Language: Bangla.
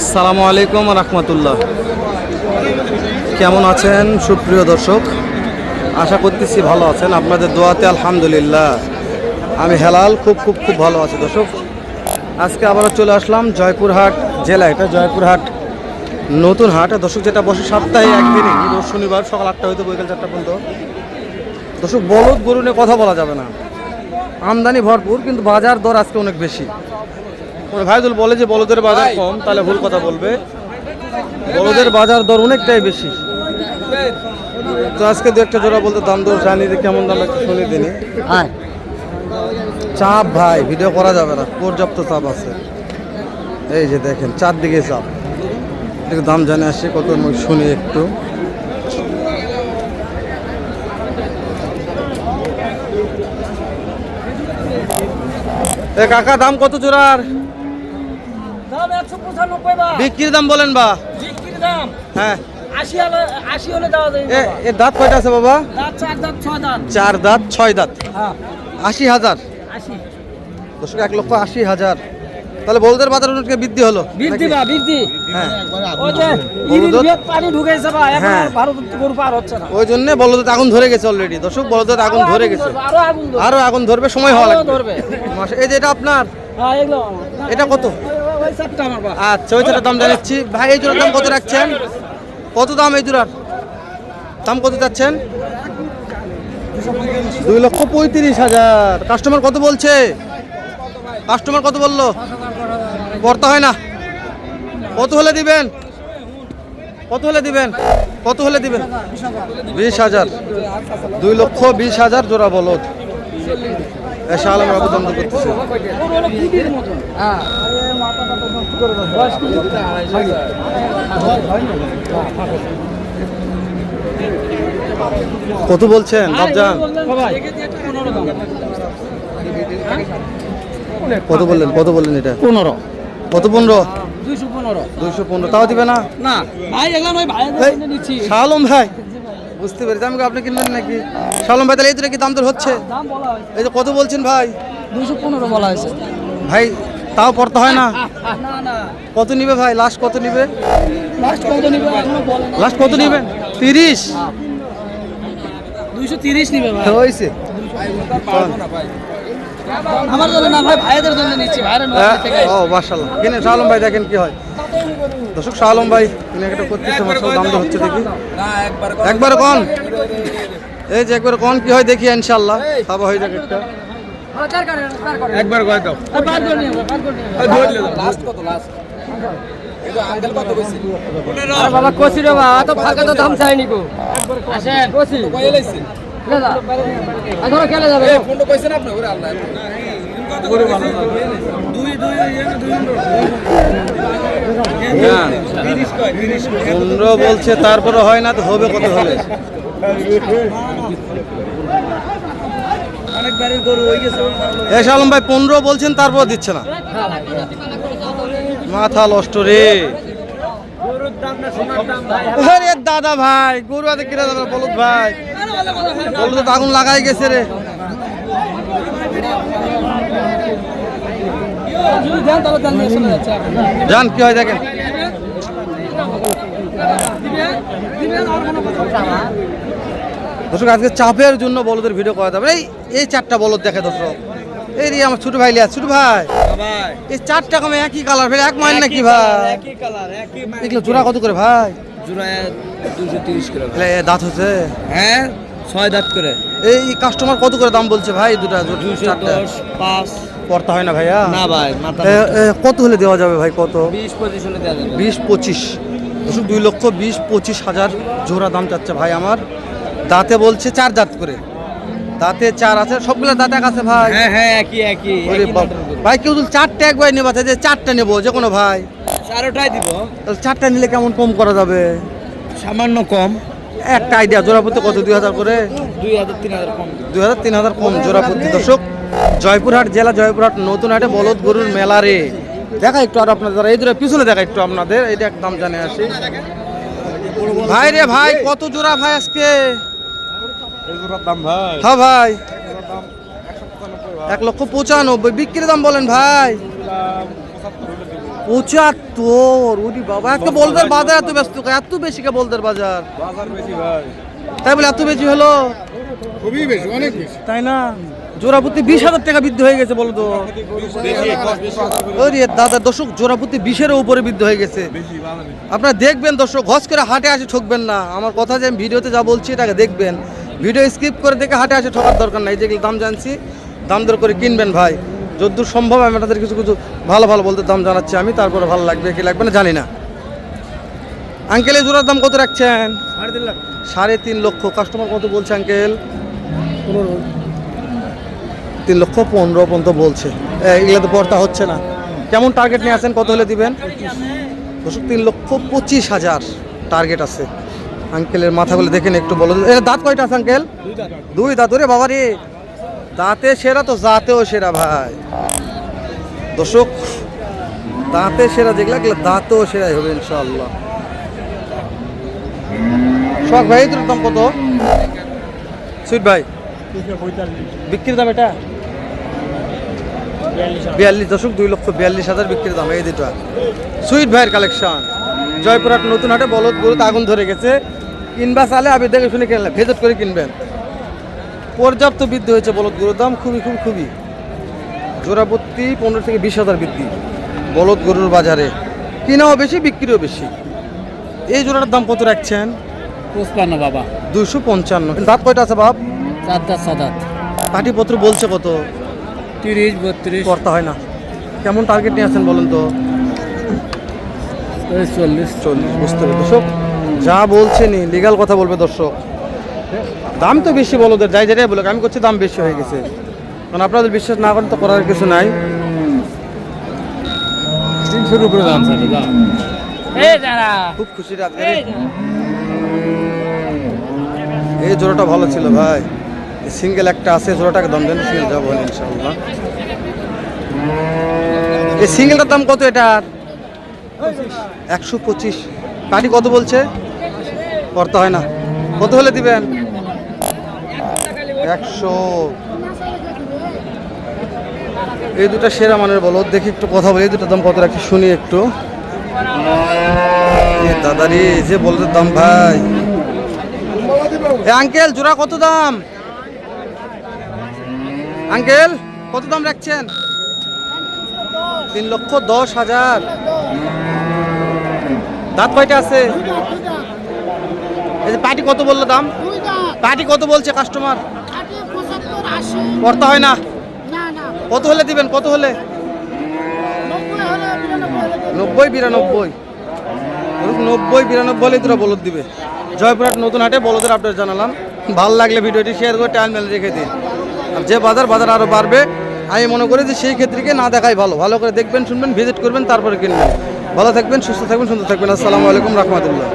আসসালামু আলাইকুম রহমতুল্লাহ। কেমন আছেন? সুপ্রিয় দর্শক, আশা করতেছি ভালো আছেন। আপনাদের দোয়াতে আলহামদুলিল্লাহ। আমি হেলাল, খুব খুব খুব ভালো আছি দর্শক। আজকে আবারও চলে আসলাম জয়পুরহাট জেলা এটা জয়পুরহাট নতুন হাট। দর্শক, যেটা বসে সপ্তাহে একদিনই, রোজ শনিবার সকাল আটটা হয়তো বৈকাল চারটা পর্যন্ত। দর্শক, বলদ গরু নিয়ে কথা বলা যাবে না। আমদানি ভরপুর, কিন্তু বাজার দর আজকে অনেক বেশি। মানে ভাইদুল বলে যে বলদের বাজার কম তাহলে ভুল কথা বলবে। বলদের বাজার দর অনেকটাই বেশি। তো আজকে দু একটা জোড়া বলতে দাম দর জানি যে কেমন দাম একটু শুনে দিনি। চাপ ভাই ভিডিও করা যাবে না পর্যাপ্ত চাপ আছে। এই যে দেখেন চারদিকে চাপ। একটু দাম জানে আসি কত শুনি একটু। এ কাকা দাম কত জোড়ার দাম একশো পঁচানব্বই বা বিক্রির দাম বলেন বা। বিক্রির দাম? হ্যাঁ। এর দাঁত কয়টা আছে বাবা? চার দাঁত ছয় দাঁত। হ্যাঁ। আশি হাজার। এক লক্ষ আশি হাজার। তাহলে বলদের বাজার বৃদ্ধি হলো। বৃদ্ধি বা বৃদ্ধি। হ্যাঁ। ওই পানি ঢুকেছে বা এখন হ্যাঁ। ভারত গরু পার হচ্ছে না। ওই জন্য বলদের আগুন ধরে গেছে অলরেডি দর্শক বলদের আগুন ধরে গেছে। আরও আগুন ধরবে। আরও আগুন ধরবে সময় হওয়া লাগবে। ধরবে। এই যে এটা আপনার হ্যাঁ এগুলো। এটা কত? আচ্ছা ওই জোড়ার দাম জানাচ্ছি। ভাই এই জোড়ার দাম কত রাখছেন? কত দাম এই জোড়ার? দাম কত চাচ্ছেন? দুই লক্ষ পঁয়ত্রিশ হাজার। কাস্টমার কত বলছে? কাস্টমার কত বলল? করতে হয় না। কত হলে দিবেন? কত হলে দিবেন? কত হলে দিবেন? বিশ হাজার। দুই লক্ষ বিশ হাজার জোড়া বলদ। করতেছে দেয়। বয়স কিন্তু কত বলছেন? বাবজান কত বললেন? কত বললেন এটা? পনেরো। কত পনেরো? দুইশো পনেরো। দুইশো পনেরো। তাও দিবে না? না ভাই এগুলো ভাই শালম ভাই। বুঝতে পেরেছি। আমি আপনি কিনবেন নাকি? শালম ভাই তাহলে এই দুটো কি দাম দর হচ্ছে? এই যে কত বলছেন ভাই? দুশো পনেরো বলা হয়েছে। ভাই তাও পড়তে হয় না? কত নিবে ভাই? লাস্ট কত নিবে? লাস্ট কত নিবেন তিরিশ? দুইশো তিরিশ নিবে ভাই। হয়েছে। আমার জন্য না ভাই ভাইদের জন্য নিচ্ছি। ভাইরা নয় থেকে ও মার্শাল্লাহ কিনে শালম ভাই দেখেন কি হয়। দর্শক শালম ভাই কিনে একটা করতেছে মার্শাল দাম হচ্ছে দেখি একবার কন। এই যে একবার কন কি হয় দেখি ইনশাল্লাহ খাওয়া হয়ে যাক একটা। একবার কয় দাও? বার করে নিয়ে বার করে নিয়ে লাস্ট কত লাস্ট আঙ্কেল কত কইছি? বাবা কষি রে বাবা তো ফাঁকা তো দাম চাইনি কো আসেন। কষি কয় এলাইছি দাদা এখন খেলে যাবে। ফোনটা কইছেন আপনি? ওরে আল্লাহ। পনেরো বলছে তারপরে হয় না তো হবে কত হলে? অনেক বাড়ির গরু হয়ে গেছে এ শালম ভাই পনেরো বলছেন তারপর দিচ্ছে না। মাথা নষ্ট রে। দাদা ভাই গরু আছে কিনা দাদা বলুন ভাই। বলুন আগুন লাগাই গেছে রে। জান কি হয় দেখেন। দর্শক আজকে চাপের জন্য বলদের ভিডিও করা যাবে এই এই চারটা বলদ দেখে দর্শক। এই রে আমার ছোট ভাই লিয়া ছোট ভাই। ভাই এই চারটা কমে একই কালার ফের এক মাইল নাকি ভাই? এগুলো জোড়া কত করে ভাই? দুশো তিরিশ করে দাঁত হচ্ছে? হ্যাঁ ছয় দাঁত করে। এই কাস্টমার কত করে দাম বলছে ভাই দুটা দুটো দুশো চারটা? পাঁচ। পড়তে হয় না ভাইয়া? না ভাই কত হলে দেওয়া যাবে ভাই কত? বিশ পঁচিশ হলে দেওয়া যাবে। বিশ পঁচিশ। দর্শক দুই লক্ষ বিশ পঁচিশ হাজার জোড়া দাম চাচ্ছে ভাই আমার। দাঁতে বলছে চার দাঁত করে। দাঁতে চার আছে সবগুলো দাঁত এক আছে ভাই। হ্যাঁ হ্যাঁ একই একই। ভাই কেউ যদি চারটে একবার নেবা যে চারটা নেব যে কোনো ভাই। চারোটাই দিব। তাহলে চারটা নিলে কেমন কম করা যাবে? সামান্য কম। একটা আইডিয়া জোড়া প্রতি কত? দুই হাজার করে? দুই হাজার তিন হাজার কম। দুই হাজার তিন হাজার কম জোড়া প্রতি। দর্শক জয়পুরহাট জেলা জয়পুরহাট নতুন হাটে বলদ গরুর মেলা রে। দেখা একটু আর আপনাদের এই দূরে পিছনে দেখা একটু আপনাদের এটা একদম জানে আসি। ভাই রে ভাই কত জোড়া ভাই আজকে? ভাই। হ্যাঁ ভাই। এক লক্ষ পঁচানব্বই বিক্রির দাম বলেন ভাই। পঁচাত্তর উরি বাবা আজকে বলদের বাজার এত ব্যস্ত? এত বেশি কে বলদের বাজার? তাই বলে এত বেশি হলো? খুবই বেশি অনেক বেশি। তাই না? জোড়াপতি বিশ হাজার টাকা বৃদ্ধি হয়ে গেছে বলো তো। দাদা দর্শক জোড়াপতি বিশেরও উপরে বৃদ্ধি হয়ে গেছে। আপনারা দেখবেন দর্শক হজ করে হাটে আসে ঠকবেন না। আমার কথা যে আমি ভিডিওতে যা বলছি এটাকে দেখবেন। ভিডিও স্কিপ করে দেখে হাটে আসে ঠকার দরকার নাই। যেগুলো দাম জানছি দাম দর করে কিনবেন ভাই। যদ্দূর সম্ভব আমি আপনাদের কিছু কিছু ভালো ভালো বলতে দাম জানাচ্ছি আমি তারপরে ভালো লাগবে কি লাগবে না জানি না। আঙ্কেল এই জোড়ার দাম কত রাখছেন? সাড়ে তিন সাড়ে তিন লক্ষ। কাস্টমার কত বলছে আঙ্কেল? তিন লক্ষ পনেরো পর্যন্ত বলছে। এগুলো তো পড়তা হচ্ছে না। কেমন টার্গেট নিয়ে আসেন কত হলে দিবেন? তিন লক্ষ পঁচিশ হাজার টার্গেট আছে। আঙ্কেলের মাথাগুলো দেখেন একটু বলো দাঁত কয়টা আছে, আঙ্কেল? দুই দাঁত। রে বাবা রে দাঁতে সেরা তো, জাতেও সেরা ভাই। দর্শক, দাঁতে সেরা যেগুলো, এগুলো দাঁতেও সেরাই হবে ইনশাল্লাহ শখ ভাই তোর কত? সুইট ভাই? বিক্রির দাম এটা? বিয়াল্লিশ দশক দুই লক্ষ বিয়াল্লিশ হাজার বিক্রির দাম এই দুটা সুইট ভাইয়ের কালেকশন। জয়পুরহাট নতুন হাটে বলদ গরুতে আগুন ধরে গেছে। কিনবা চালে আপনি দেখে শুনে কিনলেন ভেজত করে কিনবেন। পর্যাপ্ত বৃদ্ধি হয়েছে বলদ গরুর দাম খুবই খুব খুবই। জোড়াপত্তি পনেরো থেকে বিশ হাজার বৃদ্ধি বলদ গরুর বাজারে। কিনাও বেশি বিক্রিও বেশি। এই জোড়াটার দাম কত রাখছেন? পুষ্পান্ন বাবা। দুশো পঞ্চান্ন। দাঁত কয়টা আছে বাপ? চার সাদাত পাটিপত্র বলছে কত? তিরিশ বত্রিশ। করতে হয় না। কেমন টার্গেট নিয়ে আছেন বলুন তো? চল্লিশ চল্লিশ। বুঝতে হবে দর্শক যা বলছেনি লিগাল কথা বলবে দর্শক। দাম তো বেশি বলো ওদের যাই যেটাই বলো আমি করছি দাম বেশি হয়ে গেছে। কারণ আপনাদের বিশ্বাস না করেন তো করার কিছু নাই। তিনশোর উপরে দাম স্যার খুব খুশি রাত এই জোড়াটা ভালো ছিল ভাই। সিঙ্গেল একটা আছে জোড়াটাকে দাম, দেন সিঙ্গেল যাব ইনশাআল্লাহ। এই সিঙ্গেলটার দাম কত এটার একশো পঁচিশ। পাটি কত বলছে? করতে হয় না। কত হলে দিবেন? একশো। এই দুটো সেরা মানের বলো দেখি একটু কথা বলি, এই দুটোর দাম কত রাখছি শুনি একটু। দাদারি যে বলতে দাম ভাই। আঙ্কেল, জোড়া কত দাম? আঙ্কেল, কত দাম রাখছেন? তিন লক্ষ দশ হাজার। দাঁত কয়টা আছে? এই যে পার্টি কত বলল দাম? পার্টি কত বলছে কাস্টমার? করতে হয় না? কত হলে দিবেন? কত হলে? নব্বই, বিরানব্বই। নব্বই, বিরানব্বই হলে তোরা বলদ দিবে। জয়পুরহাট নতুন হাটে বলদের আপডেট জানালাম। ভালো লাগলে ভিডিওটি শেয়ার করে টাইম মেলে রেখে দিন। যে বাজার বাজার আরও বাড়বে, আমি মনে করি যে সেই ক্ষেত্রে না দেখাই ভালো। ভালো করে দেখবেন, শুনবেন ভিজিট করবেন, তারপরে কিনবেন। ভালো থাকবেন, সুস্থ থাকবেন, সুন্দর থাকবেন। আসসালামু আলাইকুম, রহমতুল্লাহ।